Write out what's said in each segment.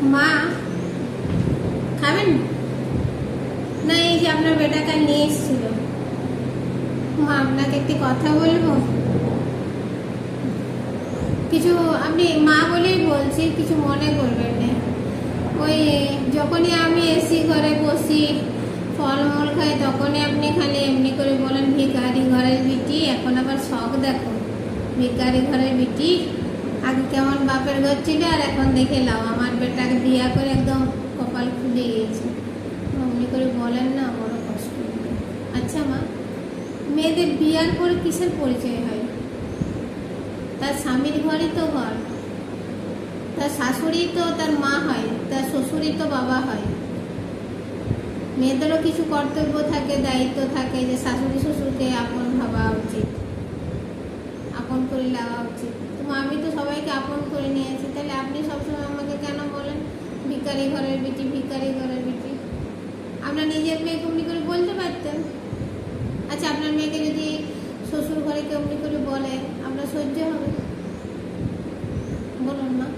মা, খাবেন? না, এই যে আপনার বেটাকে নিয়ে এসেছিল। মা, আপনাকে একটি কথা বলব? কিছু আপনি মা বলেই বলছি, কিছু মনে করবেন না। ওই যখনই আমি এসি ঘরে বসি, ফলমূল খাই, তখনই আপনি খালি এমনি করে বলেন ভিকারি ঘরের বিটি, এখন আবার শখ দেখো। ভিকারি ঘরের বিটি আগে কেমন বাপের ঘর ছিল আর এখন দেখে লাও। আমার বেটাকে বিয়া করে একদম কপাল খুলে গিয়েছে। অমনি করে বলেন না বড় কষ্ট আচ্ছা মা, মেয়েদের বিয়ার পরে কিসের পরিচয় হয়? তার স্বামীর ঘরই তো ঘর তার শাশুড়ি তো তার মা হয়, তার শ্বশুরই তো বাবা হয়। মেয়েদেরও কিছু কর্তব্য থাকে, দায়িত্ব থাকে যে শাশুড়ি শ্বশুরকে আপন ভাবা উচিত, আপন করে লাগা উচিত। তো আমি তো সবাইকে আপন করে নিয়েছি। তাহলে আপনি সবসময় আমাকে কেন বলেন? ভিকারি ঘরের বিটি ভিকারি ঘরের বিটি। আপনার নিজের মেয়েকে অমনি করে বলতে পারতেন? আচ্ছা আপনার মেয়েকে যদি শ্বশুর ঘরে কেউ অমনি করে বলে, আপনার সহ্য হবে? বলুন মা।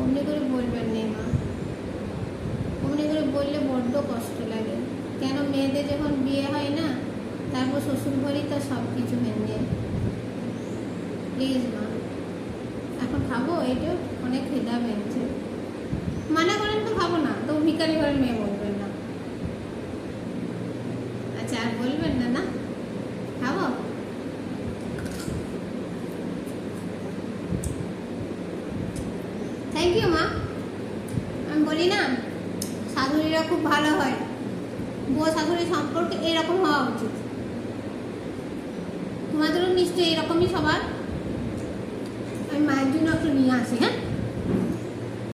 অমনি করে বলবেন নে মা। অমনি করে বললে বড্ড কষ্ট লাগে। কেন মেয়েদের যখন বিয়ে হয় না, তারপর শ্বশুর ঘরেই তো সব কিছু হয়ে যায় প্লিজ মা এখন খাব? এইটা অনেক খিদা পেয়েছে। মানা করেন তো খাব না। তো ভিকারি ঘরের মেয়ে বলবেন না। আচ্ছা আর বলবেন না না? খাব? থ্যাংক ইউ মা আমি বলি না শাশুড়িরা খুব ভালো হয়। বউ শাশুড়ির সম্পর্কে এরকম হওয়া উচিত। তোমাদেরও নিশ্চয়ই এরকমই সবার মায়ের জন্য একটু নিয়ে আসি হ্যাঁ